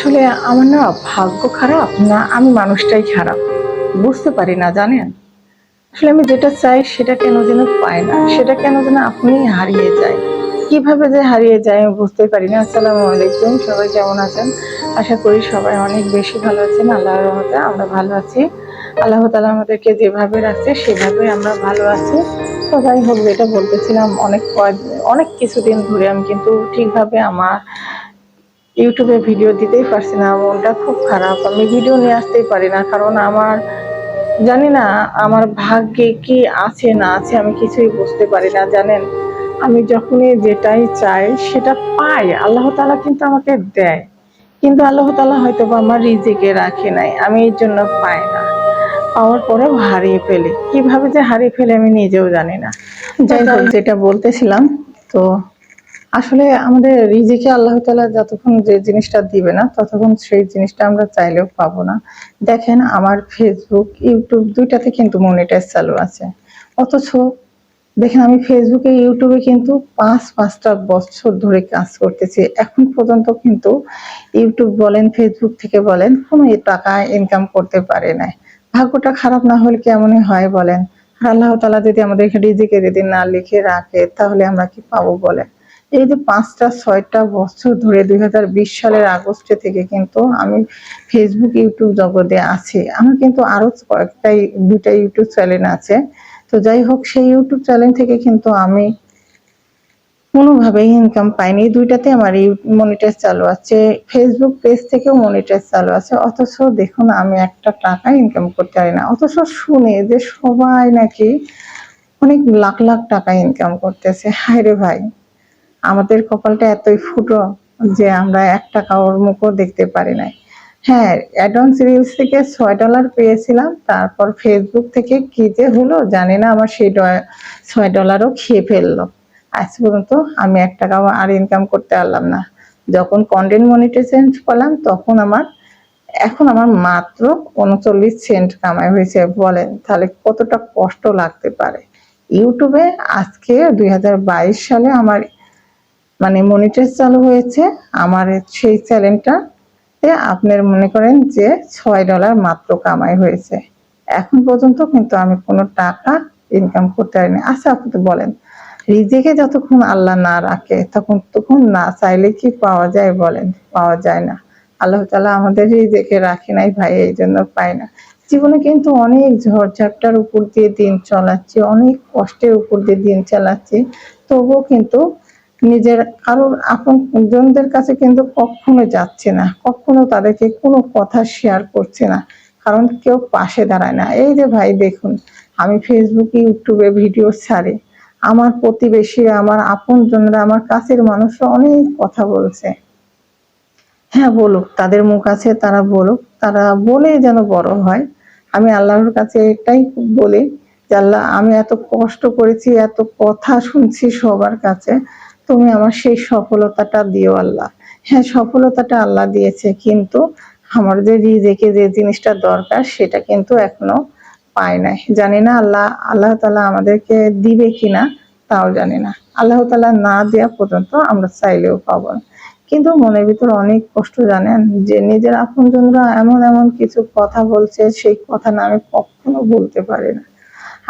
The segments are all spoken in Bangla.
আসলে আমার না ভাগ্য খারাপ না আমি মানুষটাই খারাপ। বুঝতে পারি না, জানেন? আসলে আমি যেটা চাই সেটা কেন যেন পাই না, সেটা কেন যেন আপনি হারিয়ে যায়। কীভাবে যে হারিয়ে যায় আমি বুঝতে পারি না। আসসালামু আলাইকুম, সবাই কেমন আছেন? আশা করি সবাই অনেক বেশি ভালো আছেন। আল্লাহর রহমতে আমরা ভালো আছি। আল্লাহ তালা আমাদেরকে যেভাবে রাখছে, সেভাবে আমরা ভালো আছি। তো যাই হোক, যেটা বলতেছিলাম, অনেক অনেক কিছুদিন ধরে আমি কিন্তু ঠিকভাবে আমার ইউটিউবে ভিডিও দিতেই পারছি না, মনটা খুব খারাপ। আমি ভিডিও নিয়ে আসতেই পারি না, কারণ আমার, জানি না, আমার ভাগ্যে কি আছে, না আছে, আমি কিছুই বুঝতে পারি না, জানেন? আমি যখনই যেটাই চাই, সেটা পাই। আল্লাহ তাআলা কিন্তু আমাকে দেয়। কিন্তু আল্লাহ তালা হয়তো বা আমার রিজিকে রাখে নাই, আমি এর জন্য পাই না। পাওয়ার পরেও হারিয়ে ফেলি। কীভাবে যে হারিয়ে ফেলে আমি নিজেও জানি না। যাই হোক, যেটা বলতেছিলাম, তো আসলে আমাদের রিজিকে আল্লাহ তাআলা যতক্ষণ যে জিনিসটা দিবে না, ততক্ষণ সেই জিনিসটা আমরা চাইলেও পাবো না। দেখেন, আমার ফেসবুক ইউটিউব দুইটাতে কিন্তু মনিটাইজ চালু আছে। অথচ দেখেন, আমি ফেসবুকে ইউটিউবে কিন্তু পাঁচ, পাঁচটা বছর ধরে কাজ করতেছি। এখন পর্যন্ত কিন্তু ইউটিউব বলেন ফেসবুক থেকে বলেন, কোনো টাকা ইনকাম করতে পারে নাই। ভাগ্যটা খারাপ না হলে কেমনই হয় বলেন? আল্লাহ তালা যদি আমাদের রিজিকে যদি না লিখে রাখে, তাহলে আমরা কি পাবো বলেন? এই যে পাঁচটা, ছয়টা বছর ধরে দুই হাজার বিশ সালের আগস্টে থেকে কিন্তু আমি ফেসবুক ইউটিউব জগতে আছি। আমার কিন্তু আরও কয়েকটা দুইটা ইউটিউব চ্যানেল আছে। তো যাই হোক, সেই ইউটিউব চ্যানেল থেকে কিন্তু আমি কোনোভাবেই ইনকাম পাইনি। দুইটাতে আমার মনিটাইজ চালু আছে। ফেসবুক পেজ থেকেও মনিটাইজ চালু আছে। অথচ দেখুন, আমি একটা টাকা ইনকাম করতে পারি না। অথচ শুনে যে সবাই নাকি অনেক লাখ লাখ টাকা ইনকাম করতেছে। হায় রে ভাই। আমাদের কপালটা এতই ফুটো যে আমরা এক টাকা ওর মুখও দেখতে পারি নাই। হ্যাঁ অ্যাডভান্স রিলস থেকে ছয় ডলার পেয়েছিলাম, তারপর ফেসবুক থেকে কি যে হলো জানি না, আমার সেই ছয় ডলারও খেয়ে ফেলল। আজ পর্যন্ত আমি এক টাকাও আর ইনকাম করতে পারলাম না। যখন কন্টেন্ট মনিটাইজেশন করলাম, তখন আমার, এখন আমার মাত্র উনচল্লিশ সেন্ট কামাই হয়েছে বলেন, তাহলে কতটা কষ্ট লাগতে পারে। ইউটিউবে আজকে দুই হাজার বাইশ সালে আমার মানে মনিটাইজ চালু হয়েছে। আমার সেই চ্যানেলটাতে আপনার মনে করেন যে ছয় ডলার মাত্র কামাই হয়েছে। এখন পর্যন্ত কিন্তু আমি কোনো টাকা ইনকাম করতে পারিনি। আচ্ছা আপনি তো বলেন, রিজিকে যতক্ষণ আল্লাহ না রাখে তখন তখন না চাইলে কি পাওয়া যায় বলেন? পাওয়া যায় না। আল্লাহ তালা আমাদের রিজিকে রাখে নাই ভাই, এই জন্য পাই না। জীবনে কিন্তু অনেক ঝড়ঝাপটার উপর দিয়ে দিন চালাচ্ছি, অনেক কষ্টের উপর দিয়ে দিন চালাচ্ছি। তবুও কিন্তু নিজের কারোর আপনজনদের কাছে কিন্তু কখনো যাচ্ছে না, কখনো তাদেরকে কোনো কথা শেয়ার করছে না, কারণ কেউ পাশে দাঁড়ায় না। এই যে ভাই দেখুন, আমি ফেসবুকে ইউটিউবে ভিডিও ছাড়ি, আমার প্রতিবেশী আমার আপনজনরা আমার কাছের মানুষরা অনেক কথা বলছে। হ্যাঁ বলুক, তাদের মুখ আছে, তারা বলুক, তারা বলে যেন বড় হয়। আমি আল্লাহর কাছে এটাই বলি যে আল্লাহ, আমি এত কষ্ট করেছি, এত কথা শুনছি সবার কাছে তুমি আমার সেই সফলতাটা দিও আল্লাহ। হ্যাঁ সফলতাটা আল্লাহ দিয়েছে, কিন্তু আমার যে রিজেকে যে জিনিসটা দরকার, সেটা কিন্তু এখনও পাই নাই। জানি না আল্লাহ আল্লাহ তালা আমাদেরকে দিবে কিনা, তাও জানি না। আল্লাহ তালা না দেওয়া পর্যন্ত আমরা চাইলেও পাবো না। কিন্তু মনের ভিতর অনেক কষ্ট জানেন, যে নিজের আপনজনরা এমন এমন কিছু কথা বলছে, সেই কথা না আমি কখনো বলতে পারি না।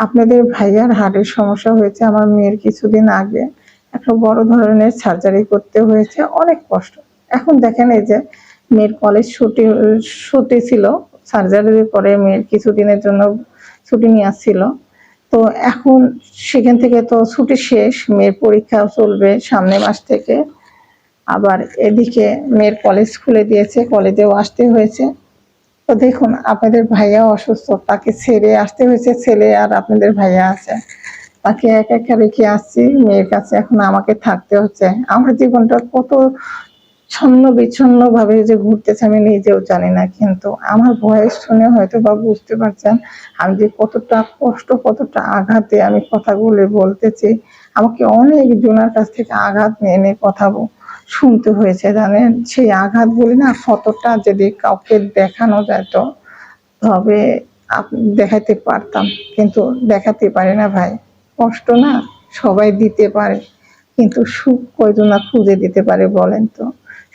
আপনাদের ভাইয়ার হার্টের সমস্যা হয়েছে আমার মেয়ের কিছুদিন আগে। একটা বড় ধরনের সার্জারি করতে হয়েছে, অনেক কষ্ট। এখন দেখেন এই যে মেয়ের কলেজ ছুটি ছুটি ছিল সার্জারির পরে মেয়ের কিছুদিনের জন্য ছুটি নিয়ে আসছিল তো এখন সেখান থেকে তো ছুটি শেষ, মেয়ের পরীক্ষাও চলবে সামনে মাস থেকে। আবার এদিকে মেয়ের কলেজ খুলে দিয়েছে কলেজেও আসতে হয়েছে। তো দেখুন, আপনাদের ভাইয়া অসুস্থ, তাকে ছেড়ে আসতে হয়েছে, ছেলে আর আপনাদের ভাইয়া আছে। তাকে একা একা রেখে আসছি, মেয়ের কাছে এখন আমাকে থাকতে হচ্ছে। আমার জীবনটা কত ছন্ন বিচ্ছন্ন ভাবে যে ঘুরতেছে আমি নিজেও জানি না, কিন্তু আমার ভয়েস শুনে হয়তো বা বুঝতে পারছেন আমি যে কতটা কষ্ট, কতটা আঘাতে আমি কথাগুলো বলতেছি। আমাকে অনেক জনের কাছ থেকে আঘাত নিয়ে কথা শুনতে হয়েছে, জানেন? সেই আঘাত বলি না কতটা যদি কাউকে দেখানো যেত, তবে দেখাতে পারতাম, কিন্তু দেখাতে পারি না ভাই। কষ্ট না সবাই দিতে পারে, কিন্তু সুখ কয়জন খুঁজে দিতে পারে বলেন তো?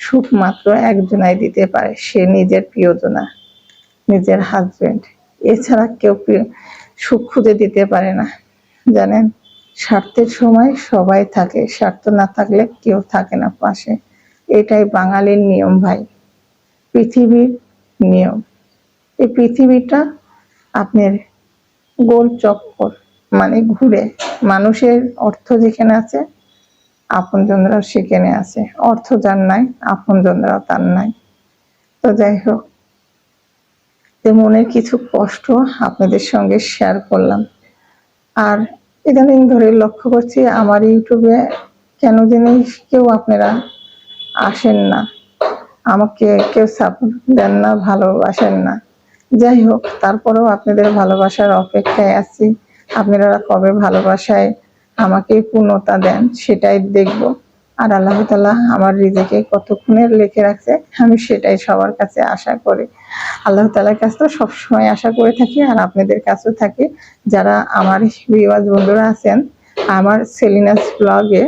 সুখ মাত্র একজনাই দিতে পারে, সে নিজের প্রিয়জনা, নিজের হাজবেন্ড এছাড়া কেউ সুখ খুঁজে দিতে পারে না, জানেন? স্বার্থের সময় সবাই থাকে, স্বার্থ না থাকলে কেউ থাকে না পাশে। এটাই বাঙালির নিয়ম ভাই, পৃথিবীর নিয়ম। এই পৃথিবীটা আপনার গোল চক্কর। মানে ঘুরে। মানুষের অর্থ যেখানে আছে, আপনজনরাও সেখানে আছে। অর্থ যার নাই, আপনজনরাও তার নাই। তো যাই হোক মনের কিছু কষ্ট আপনাদের সঙ্গে শেয়ার করলাম। আর ইদানিং ধরে লক্ষ্য করছি আমার ইউটিউবে কেন জানি কেউ আপনারা আসেন না। আমাকে কেউ সাপোর্ট দেন না, ভালোবাসেন না। যাই হোক, তারপরেও আপনাদের ভালোবাসার অপেক্ষায় আছি। আপনারা কবে ভালোবাসায় আমাকে পূর্ণতা দেন সেটাই দেখব। আর আল্লাহ তালা আমার রিজেকে কতক্ষণের লেখে রাখছে, আমি সেটাই সবার কাছে আশা করি। আল্লাহ তালার কাছে তো সবসময় আশা করে থাকি আর আপনাদের কাছেও থাকি। যারা আমার বিওয়াজ বন্ধুরা আছেন, আমার সেলিনাস ব্লগে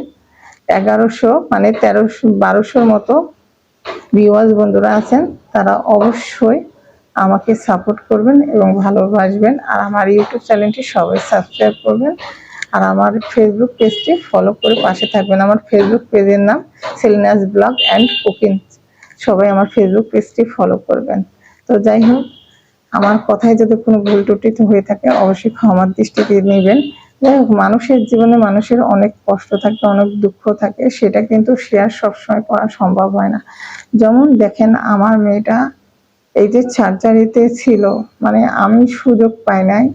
এগারোশো মানে তেরোশো, বারোশোর মতো ভিউয়ার্স বন্ধুরা আছেন, তারা অবশ্যই আমাকে সাপোর্ট করবেন এবং ভালোবাসবেন। আর আমার ইউটিউব চ্যানেলটি সবাই সাবস্ক্রাইব করবেন। আর আমার ফেসবুক পেজটি ফলো করে পাশে থাকবেন। আমার ফেসবুক পেজের নাম সেলিনাস ব্লগ অ্যান্ড কুকিং সবাই আমার ফেসবুক পেজটি ফলো করবেন। তো যাই হোক, আমার কথায় যদি কোনো ভুল ত্রুটি হয়ে থাকে, অবশ্যই ক্ষমার দৃষ্টিতে নেবেন। যাই হোক, মানুষের জীবনে মানুষের অনেক কষ্ট থাকে, অনেক দুঃখ থাকে। সেটা কিন্তু শেয়ার সবসময় করা সম্ভব হয় না। যেমন দেখেন, আমার মেয়েটা এই যে সার্জারিতে ছিল মানে আমি সুযোগ পাই নাই।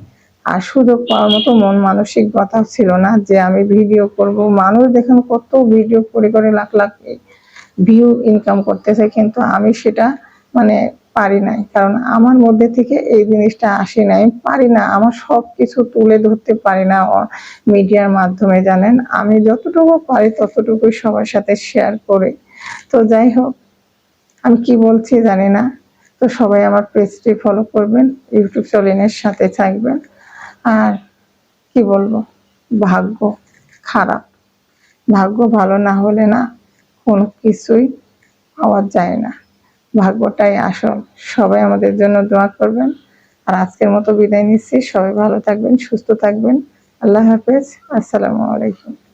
আর সুযোগ পাওয়ার মতো মন মানসিক মানসিকতা ছিল না যে আমি ভিডিও করব। মানুষ দেখেন কত ভিডিও করে করে লাখ লাখ ভিউ ইনকাম করতেছে, কিন্তু আমি সেটা মানে পারি নাই। কারণ আমার মধ্যে থেকে এই জিনিসটা আসে নাই। পারি না, আমার সব কিছু তুলে ধরতে পারি না মিডিয়ার মাধ্যমে, জানেন? আমি যতটুকু পারি ততটুকুই সবার সাথে শেয়ার করি। তো যাই হোক, আমি কি বলছি জানি না। তো সবাই আমার পেজটি ফলো করবেন ইউটিউব চ্যানেলের সাথে থাকবেন। আর কি বলব, ভাগ্য খারাপ। ভাগ্য ভালো না হলে না কোনো কিছুই পাওয়া যায় না। ভাগ্যটাই আসল। সবাই আমাদের জন্য দোয়া করবেন। আর আজকের মতো বিদায় নিচ্ছি। সবাই ভালো থাকবেন, সুস্থ থাকবেন। আল্লাহ হাফেজ। আসসালামু আলাইকুম।